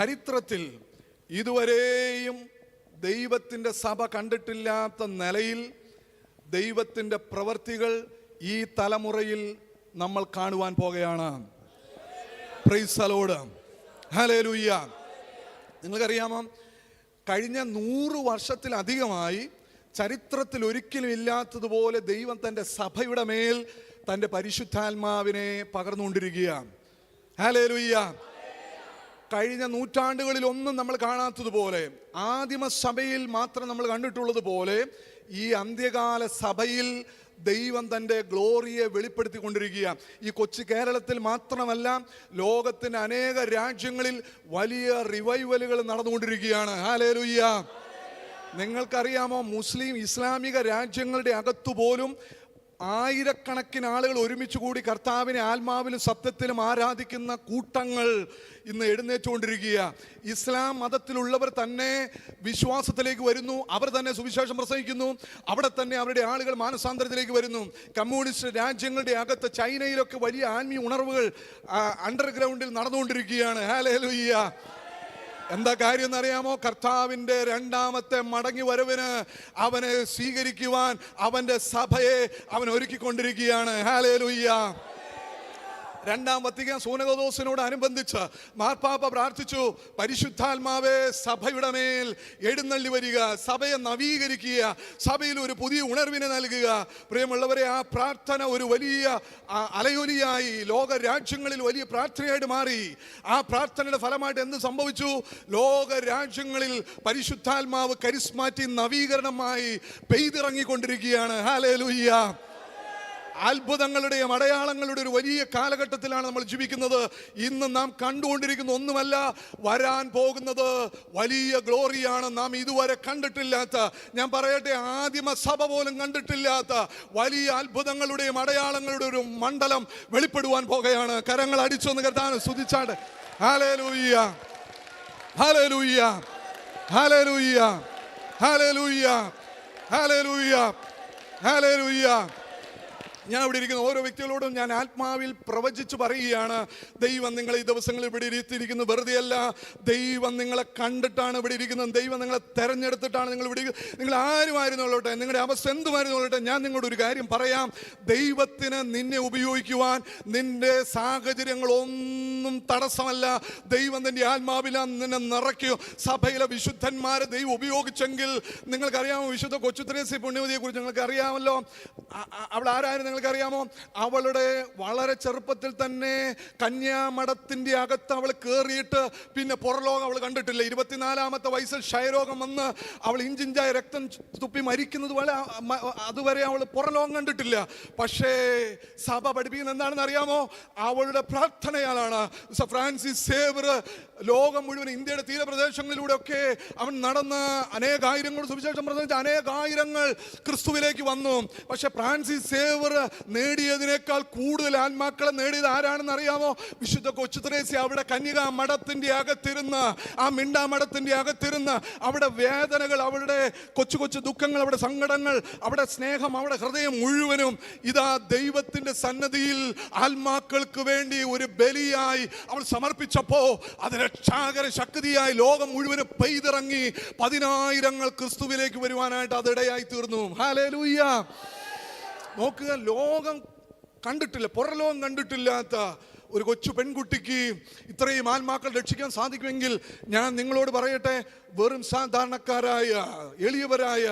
ചരിത്രത്തിൽ ഇതുവരെയും ദൈവത്തിന്റെ സഭ കണ്ടിട്ടില്ലാത്ത നിലയിൽ ദൈവത്തിന്റെ പ്രവൃത്തികൾ ഈ തലമുറയിൽ നമ്മൾ കാണുവാൻ പോകുകയാണ്. പ്രൈസലോട് ഹലേ ലൂയ്യ നിങ്ങൾക്കറിയാമോ? കഴിഞ്ഞ നൂറ് വർഷത്തിലധികമായി ചരിത്രത്തിൽ ഒരിക്കലും ഇല്ലാത്തതുപോലെ ദൈവം തന്റെ സഭയുടെ മേൽ തന്റെ പരിശുദ്ധാത്മാവിനെ പകർന്നുകൊണ്ടിരിക്കുകയാണ്. ഹലേലുയ്യ കഴിഞ്ഞ നൂറ്റാണ്ടുകളിൽ ഒന്നും നമ്മൾ കാണാത്തതുപോലെ ആദിമ സഭയിൽ മാത്രം നമ്മൾ കണ്ടിട്ടുള്ളത് പോലെ ഈ അന്ത്യകാല സഭയിൽ ദൈവം തന്റെ ഗ്ലോറിയെ വെളിപ്പെടുത്തിക്കൊണ്ടിരിക്കുക ഈ കൊച്ചു കേരളത്തിൽ മാത്രമല്ല ലോകത്തിന്റെ അനേക രാജ്യങ്ങളിൽ വലിയ റിവൈവലുകൾ നടന്നുകൊണ്ടിരിക്കുകയാണ്. ഹാലേലുയ്യ നിങ്ങൾക്കറിയാമോ മുസ്ലിം ഇസ്ലാമിക രാജ്യങ്ങളുടെ അകത്തു പോലും ആയിരക്കണക്കിന് ആളുകൾ ഒരുമിച്ച് കൂടി കർത്താവിനെ ആത്മാവിലും സത്യത്തിലും ആരാധിക്കുന്ന കൂട്ടങ്ങൾ ഇന്ന് എഴുന്നേറ്റുകൊണ്ടിരിക്കുക ഇസ്ലാം മതത്തിലുള്ളവർ തന്നെ വിശ്വാസത്തിലേക്ക് വരുന്നു അവർ തന്നെ സുവിശേഷം പ്രസംഗിക്കുന്നു അവിടെ തന്നെ അവരുടെ ആളുകൾ മാനസാന്തരത്തിലേക്ക് വരുന്നു. കമ്മ്യൂണിസ്റ്റ് രാജ്യങ്ങളുടെ അകത്ത് ചൈനയിലൊക്കെ വലിയ ആത്മീയ ഉണർവുകൾ അണ്ടർഗ്രൗണ്ടിൽ നടന്നുകൊണ്ടിരിക്കുകയാണ്. ഹാലേലുയ്യ എന്താ കാര്യം എന്നറിയാമോ? കർത്താവിന്റെ രണ്ടാമത്തെ മടങ്ങി വരവിന് അവനെ സ്വീകരിക്കുവാൻ അവന്റെ സഭയെ അവൻ ഒരുക്കിക്കൊണ്ടിരിക്കുകയാണ്. ഹാലേലുയ്യ രണ്ടാം വത്തിക്കാൻ സൂനകദോസിനോട് അനുബന്ധിച്ച് മാർപ്പാപ്പ പ്രാർത്ഥിച്ചു പരിശുദ്ധാത്മാവേ സഭയുടെ മേൽ എഴുന്നള്ളി വരിക സഭയെ നവീകരിക്കുക സഭയിൽ ഒരു പുതിയ ഉണർവിനെ നൽകുക. പ്രിയമുള്ളവരെ ആ പ്രാർത്ഥന ഒരു വലിയ അലയൊലിയായി ലോക രാജ്യങ്ങളിൽ വലിയ പ്രാർത്ഥനയായിട്ട് മാറി. ആ പ്രാർത്ഥനയുടെ ഫലമായിട്ട് എന്ത് സംഭവിച്ചു? ലോക രാജ്യങ്ങളിൽ പരിശുദ്ധാത്മാവ് കരിസ്മാറ്റി നവീകരണമായി പെയ്തിറങ്ങിക്കൊണ്ടിരിക്കുകയാണ്. ഹാലേലുയ്യ അത്ഭുതങ്ങളുടെയും അടയാളങ്ങളുടെ ഒരു വലിയ കാലഘട്ടത്തിലാണ് നമ്മൾ ജീവിക്കുന്നത്. ഇന്ന് നാം കണ്ടുകൊണ്ടിരിക്കുന്ന ഒന്നുമല്ല വരാൻ പോകുന്നത് വലിയ ഗ്ലോറിയാണ്. നാം ഇതുവരെ കണ്ടിട്ടില്ലാത്ത ഞാൻ പറയട്ടെ ആദിമ സഭ പോലും കണ്ടിട്ടില്ലാത്ത വലിയ അത്ഭുതങ്ങളുടെയും അടയാളങ്ങളുടെ ഒരു മണ്ഡലം വെളിപ്പെടുവാൻ പോകുകയാണ്. കരങ്ങൾ അടിച്ചൊന്ന് കരുതാൻ സ്തുതിച്ചാണ്ട് ഹാലേ ലൂയ്യ ഹാലേ ലൂയ്യ ഹാലേലൂയ്യ ഹാലേലൂയ്യ ഞാൻ ഇവിടെ ഇരിക്കുന്ന ഓരോ വ്യക്തികളോടും ഞാൻ ആത്മാവിൽ പ്രവചിച്ച് പറയുകയാണ് ദൈവം നിങ്ങൾ ഈ ദിവസങ്ങളിൽ ഇവിടെ ഇരുത്തിയിരിക്കുന്നത് വെറുതെയല്ല ദൈവം നിങ്ങളെ കണ്ടിട്ടാണ് ഇവിടെ ഇരിക്കുന്നത്. ദൈവം നിങ്ങളെ തെരഞ്ഞെടുത്തിട്ടാണ് നിങ്ങൾ ഇവിടെ നിങ്ങൾ ആരുമായിരുന്നോട്ടെ നിങ്ങളുടെ അവസ്ഥ എന്തുമായിരുന്നു എന്തുമായിരുന്നോട്ടെ ഞാൻ നിങ്ങളോട് ഒരു കാര്യം പറയാം. ദൈവത്തിന് നിന്നെ ഉപയോഗിക്കുവാൻ നിന്റെ സാഹചര്യങ്ങളൊന്നും തടസ്സമല്ല. ദൈവം നിന്റെ ആത്മാവില നിന്നെ നിറയ്ക്കും. സഭയിലെ വിശുദ്ധന്മാരെ ദൈവം ഉപയോഗിച്ചെങ്കിൽ നിങ്ങൾക്കറിയാമോ വിശുദ്ധ കൊച്ചുത്രേസി പുണ്യവതിയെ കുറിച്ച് നിങ്ങൾക്ക് അറിയാമല്ലോ അവിടെ ആരായിരുന്നു നിങ്ങൾക്കറിയാമോ? അവളുടെ വളരെ ചെറുപ്പത്തിൽ തന്നെ കന്യാമഠത്തിന്റെ അകത്ത് അവൾ കയറിയിട്ട് പിന്നെ പുറലോകം അവൾ കണ്ടിട്ടില്ല. ഇരുപത്തിനാലാമത്തെ വയസ്സിൽ ക്ഷയരോഗം വന്ന് അവൾ ഇഞ്ചിഞ്ചായ രക്തം തുപ്പി മരിക്കുന്നത് പോലെ അതുവരെ അവൾ പുറലോകം കണ്ടിട്ടില്ല. പക്ഷേ സഭ പഠിപ്പിക്കുന്നത് എന്താണെന്ന് അറിയാമോ? അവളുടെ പ്രാർത്ഥനയാലാണ്. ഫ്രാൻസിസ് സേവർ ലോകം മുഴുവൻ ഇന്ത്യയുടെ തീരപ്രദേശങ്ങളിലൂടെ ഒക്കെ അവൻ നടന്ന് അനേകായിരങ്ങൾ സുവിശേഷം പ്രസംഗിച്ച അനേകായിരങ്ങൾ ക്രിസ്തുവിലേക്ക് വന്നു. പക്ഷെ ഫ്രാൻസിസ് സേവർ നേടിയതിനേക്കാൾ കൂടുതൽ ആത്മാക്കളെ നേടിയത് ആരാണെന്ന് അറിയാമോ? വിശുദ്ധ കൊച്ചുത്രേസി അവിടെ കന്യക മഠത്തിന്റെ അകത്തിരുന്ന് ആ മിണ്ടാ മഠത്തിന്റെ അകത്തിരുന്ന് അവിടെ വേദനകൾ അവരുടെ കൊച്ചു കൊച്ചു ദുഃഖങ്ങൾ അവിടെ സങ്കടങ്ങൾ അവിടെ സ്നേഹം അവിടെ ഹൃദയം മുഴുവനും ഇതാ ദൈവത്തിന്റെ സന്നദ്ധിയിൽ ആത്മാക്കൾക്ക് വേണ്ടി ഒരു ബലിയായി അവൾ സമർപ്പിച്ചപ്പോൾ അത് രക്ഷാകര ശക്തിയായി ലോകം മുഴുവനും പെയ്തിറങ്ങി പതിനായിരങ്ങൾ ക്രിസ്തുവിലേക്ക് വരുവാനായിട്ട് അതിടയായി തീർന്നു. ഹാലേ ഹാലേലൂയ്യ നോക്കുക ലോകം കണ്ടിട്ടില്ല പുറലോകം കണ്ടിട്ടില്ലാത്ത ഒരു കൊച്ചു പെൺകുട്ടിക്ക് ഇത്രയും ആത്മാക്കൾ രക്ഷിക്കാൻ സാധിക്കുമെങ്കിൽ ഞാൻ നിങ്ങളോട് പറയട്ടെ വെറും സാധാരണക്കാരായ എളിയവരായ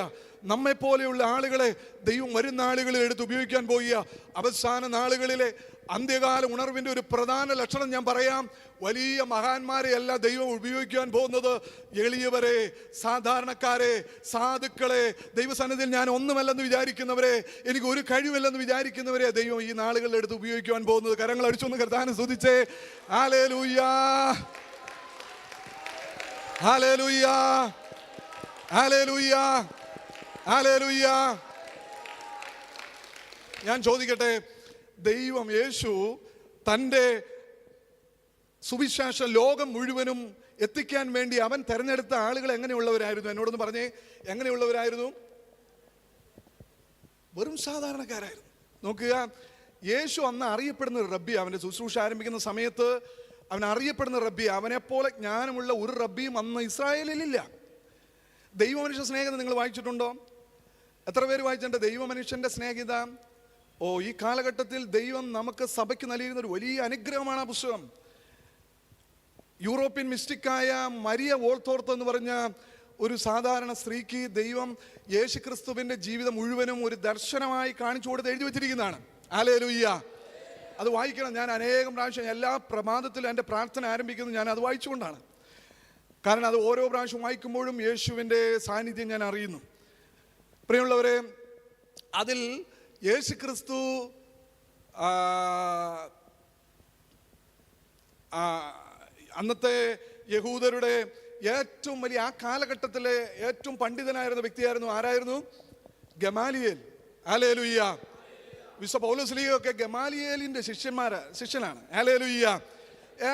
നമ്മെ പോലെയുള്ള ആളുകളെ ദൈവം വരുന്ന ആളുകളെ എടുത്ത് ഉപയോഗിക്കാൻ പോയ അവസാന നാളുകളിലെ അന്ത്യകാല ഉണർവിന്റെ ഒരു പ്രധാന ലക്ഷണം ഞാൻ പറയാം. വലിയ മഹാന്മാരെ അല്ല ദൈവം ഉപയോഗിക്കാൻ പോകുന്നത്. എളിയവരെ സാധാരണക്കാരെ സാധുക്കളെ ദൈവസന്നിധിയിൽ ഞാൻ ഒന്നുമല്ലെന്ന് വിചാരിക്കുന്നവരെ എനിക്ക് ഒരു കഴിവില്ലെന്ന് വിചാരിക്കുന്നവരെ ദൈവം ഈ നാളുകളിൽ എടുത്ത് ഉപയോഗിക്കുവാൻ പോകുന്നത്. കരങ്ങൾ അടിച്ചൊന്ന് കർത്താനം സ്തുതിച്ചേ. ഹാലേ ലൂയ്യാ ഹാലേ ലൂയ്യാ ഹാലേ ലൂയ്യാ ഹാലേ ലൂയ്യാ ഞാൻ ചോദിക്കട്ടെ ദൈവം യേശു തന്റെ സുവിശേഷ ലോകം മുഴുവനും എത്തിക്കാൻ വേണ്ടി അവൻ തെരഞ്ഞെടുത്ത ആളുകൾ എങ്ങനെയുള്ളവരായിരുന്നു? എന്നോടൊന്ന് പറഞ്ഞേ എങ്ങനെയുള്ളവരായിരുന്നു? വെറും സാധാരണക്കാരായിരുന്നു. നോക്കുക യേശു അന്ന് അറിയപ്പെടുന്ന ഒരു റബ്ബി അവന്റെ ശുശ്രൂഷ ആരംഭിക്കുന്ന സമയത്ത് അവൻ അറിയപ്പെടുന്ന റബ്ബി അവനെപ്പോലെ ജ്ഞാനമുള്ള ഒരു റബ്ബിയും അന്ന് ഇസ്രായേലിലില്ല. ദൈവമനുഷ്യ സ്നേഹിത നിങ്ങൾ വായിച്ചിട്ടുണ്ടോ? എത്ര പേര് വായിച്ചിട്ടുണ്ട്? ദൈവമനുഷ്യന്റെ സ്നേഹിത ഓ ഈ കാലഘട്ടത്തിൽ ദൈവം നമുക്ക് സഭയ്ക്ക് നൽകിയിരുന്ന ഒരു വലിയ അനുഗ്രഹമാണ് ആ പുസ്തകം. യൂറോപ്യൻ മിസ്റ്റിക്കായ മരിയ വോൾത്തോർത്ത് എന്ന് പറഞ്ഞ ഒരു സാധാരണ സ്ത്രീക്ക് ദൈവം യേശു ക്രിസ്തുവിന്റെ ജീവിതം മുഴുവനും ഒരു ദർശനമായി കാണിച്ചു കൊടുത്ത് എഴുതി വെച്ചിരിക്കുന്നതാണ്. ആലേലുയ്യ അത് വായിക്കണം. ഞാൻ അനേകം പ്രാവശ്യം എല്ലാ പ്രമാദത്തിലും എന്റെ പ്രാർത്ഥന ആരംഭിക്കുന്നത് ഞാൻ അത് വായിച്ചുകൊണ്ടാണ്. കാരണം അത് ഓരോ പ്രാവശ്യം വായിക്കുമ്പോഴും യേശുവിന്റെ സാന്നിധ്യം ഞാൻ അറിയുന്നു. പ്രിയമുള്ളവരെ അതിൽ യേശു ക്രിസ്തു അന്നത്തെ യഹൂദരുടെ ഏറ്റവും വലിയ ആ കാലഘട്ടത്തിലെ ഏറ്റവും പണ്ഡിതനായിരുന്ന വ്യക്തിയായിരുന്നു ആരായിരുന്നു? ഗമാലിയേൽ. ആലേലുയ്യ വിശ്വ പൗലോസ്ലിയൊക്കെ ഗമാലിയേലിന്റെ ശിഷ്യന്മാര് ശിഷ്യനാണ്. ആലേലുയ്യ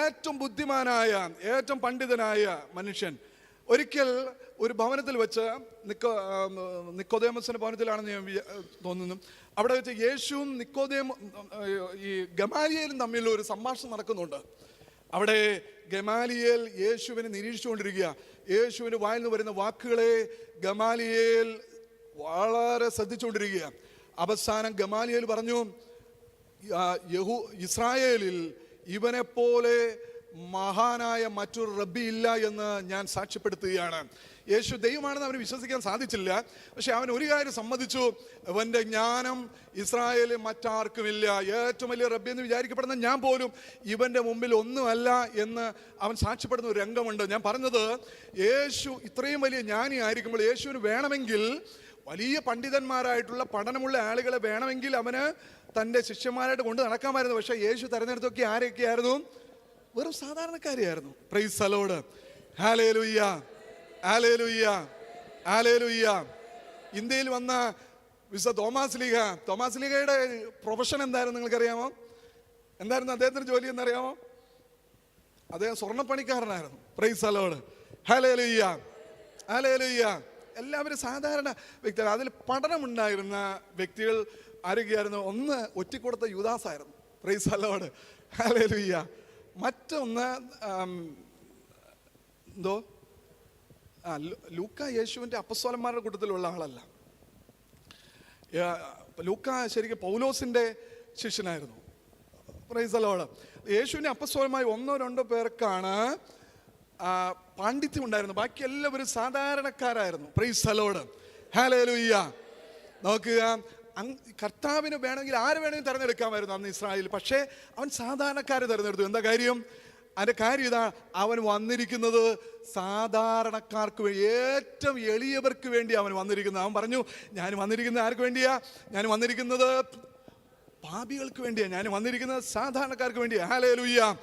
ഏറ്റവും ബുദ്ധിമാനായ ഏറ്റവും പണ്ഡിതനായ മനുഷ്യൻ. ഒരിക്കൽ ഒരു ഭവനത്തിൽ വെച്ച് നിക്കോ നിക്കോദേമസിന്റെ ഭവനത്തിലാണെന്ന് ഞാൻ തോന്നുന്നു. അവിടെ വെച്ച് യേശുവും നിക്കോദേമ ഈ ഗമാലിയേലും തമ്മിൽ ഒരു സംഭാഷണം നടക്കുന്നുണ്ട്. അവിടെ ഗമാലിയേൽ യേശുവിനെ നിരീക്ഷിച്ചുകൊണ്ടിരിക്കുക. യേശുവിന് വായിൽ നിന്ന് വരുന്ന വാക്കുകളെ ഗമാലിയേൽ വളരെ ശ്രദ്ധിച്ചുകൊണ്ടിരിക്കുക. അവസാനം ഗമാലിയേൽ പറഞ്ഞു യഹു ഇസ്രായേലിൽ ഇവനെപ്പോലെ മഹാനായ മറ്റൊരു റബ്ബി ഇല്ല എന്ന് ഞാൻ സാക്ഷ്യപ്പെടുത്തുകയാണ്. യേശു ദൈവമാണെന്ന് അവന് വിശ്വസിക്കാൻ സാധിച്ചില്ല. പക്ഷെ അവൻ ഒരു കാര്യം സമ്മതിച്ചു. അവന്റെ ജ്ഞാനം ഇസ്രായേലിൽ മറ്റാർക്കുമില്ല ഏറ്റവും വലിയ റബ്ബി എന്ന് വിചാരിക്കപ്പെടുന്ന ഞാൻ പോലും ഇവന്റെ മുമ്പിൽ ഒന്നുമല്ല എന്ന് അവൻ സാക്ഷ്യപ്പെടുന്ന ഒരു രംഗമുണ്ട്. ഞാൻ പറഞ്ഞത് യേശു ഇത്രയും വലിയ ജ്ഞാനി ആയിരിക്കുമ്പോൾ യേശുവിന് വേണമെങ്കിൽ വലിയ പണ്ഡിതന്മാരായിട്ടുള്ള പഠനമുള്ള ആളുകളെ വേണമെങ്കിൽ അവന് തന്റെ ശിഷ്യന്മാരായിട്ട് കൊണ്ട് നടക്കാമായിരുന്നു. പക്ഷേ യേശു തെരഞ്ഞെടുത്തൊക്കെ ആരൊക്കെയായിരുന്നു? വെറും സാധാരണക്കാരെയായിരുന്നു. പ്രൈസ് ലുയ്യ ആലേ ലുയ്യ ആലേ ലുയ്യ ഇന്ത്യയിൽ വന്ന വിശ തോമാസ് ലീഗ തോമാസ് ലീഗയുടെ പ്രൊഫഷൻ എന്തായിരുന്നു നിങ്ങൾക്കറിയാമോ? എന്തായിരുന്നു അദ്ദേഹത്തിന്റെ ജോലി എന്നറിയാമോ? അദ്ദേഹം സ്വർണപ്പണിക്കാരനായിരുന്നു. പ്രൈസ് ലുയ്യ ഹലേലുയ്യ ഹലേലുയ്യ എല്ലാവരും സാധാരണ വ്യക്തികൾ. അതിൽ പഠനമുണ്ടായിരുന്ന വ്യക്തികൾ ആരൊക്കെയായിരുന്നു? ഒന്ന് ഒറ്റിക്കൊടുത്ത യുദാസായിരുന്നു. പ്രൈസ് ഹാലേ ഹലേലുയ്യ മറ്റൊന്ന് എന്തോ ആ ലൂക്ക യേശുവിന്റെ അപ്പസ്വലന്മാരുടെ കൂട്ടത്തിലുള്ള ആളല്ല. ലൂക്ക ശരിക്കും പൗലോസിന്റെ ശിഷ്യനായിരുന്നു. പ്രൈസ് യേശുവിന്റെ അപ്പസ്വലമായി ഒന്നോ രണ്ടോ പേർക്കാണ് പാണ്ഡിത്യം ഉണ്ടായിരുന്നു ബാക്കി എല്ലാവരും സാധാരണക്കാരായിരുന്നു. പ്രൈസ് ഹാലേ ഹാലേലുയ്യ നോക്കുക. കർത്താവിന് വേണമെങ്കിൽ ആര് വേണമെങ്കിൽ തിരഞ്ഞെടുക്കാമായിരുന്നു അന്ന് ഇസ്രായേൽ പക്ഷേ അവൻ സാധാരണക്കാരെ തിരഞ്ഞെടുത്തു. എന്താ കാര്യം? അതിന്റെ കാര്യം ഇതാ. അവൻ വന്നിരിക്കുന്നത് സാധാരണക്കാർക്ക് വേണ്ടി ഏറ്റവും എളിയവർക്ക് വേണ്ടി അവൻ വന്നിരിക്കുന്നത്. അവൻ പറഞ്ഞു ഞാൻ വന്നിരിക്കുന്നത് ആർക്ക് വേണ്ടിയാ? ഞാൻ വന്നിരിക്കുന്നത് പാപികൾക്ക് വേണ്ടിയാ. ഞാൻ വന്നിരിക്കുന്നത് സാധാരണക്കാർക്ക് വേണ്ടിയാ. ഹാലേലുയ്യ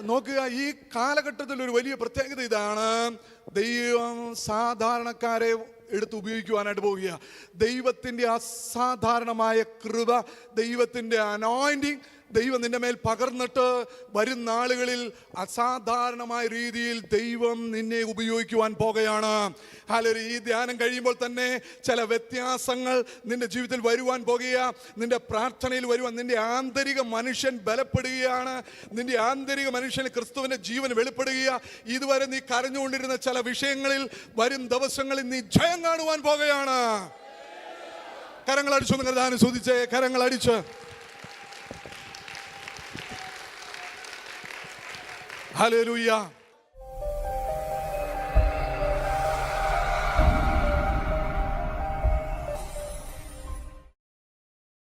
നോക്കുക ഈ കാലഘട്ടത്തിൽ ഒരു വലിയ പ്രത്യേകത ഇതാണ്. ദൈവം സാധാരണക്കാരെ എടുത്ത് ഉപയോഗിക്കുവാനായിട്ട് പോവുകയാണ് ദൈവത്തിന്റെ അസാധാരണമായ കൃപ ദൈവത്തിന്റെ അനോയിന്റിങ് ദൈവം നിന്റെ മേൽ പകർന്നിട്ട് വരും നാളുകളിൽ അസാധാരണമായ രീതിയിൽ ദൈവം നിന്നെ ഉപയോഗിക്കുവാൻ പോകുകയാണ്. ഹാലൊരു ഈ ധ്യാനം കഴിയുമ്പോൾ തന്നെ ചില വ്യത്യാസങ്ങൾ നിന്റെ ജീവിതത്തിൽ വരുവാൻ പോകുക നിന്റെ പ്രാർത്ഥനയിൽ വരുവാൻ നിന്റെ ആന്തരിക മനുഷ്യൻ ബലപ്പെടുകയാണ്. നിന്റെ ആന്തരിക മനുഷ്യന് ക്രിസ്തുവിന്റെ ജീവൻ വെളിപ്പെടുക ഇതുവരെ നീ കരഞ്ഞുകൊണ്ടിരുന്ന ചില വിഷയങ്ങളിൽ വരും ദിവസങ്ങളിൽ നീ ജയം കാണുവാൻ പോകുകയാണ്. കരങ്ങൾ അടിച്ചു ദാനം ചോദിച്ചേ കരങ്ങൾ Hallelujah.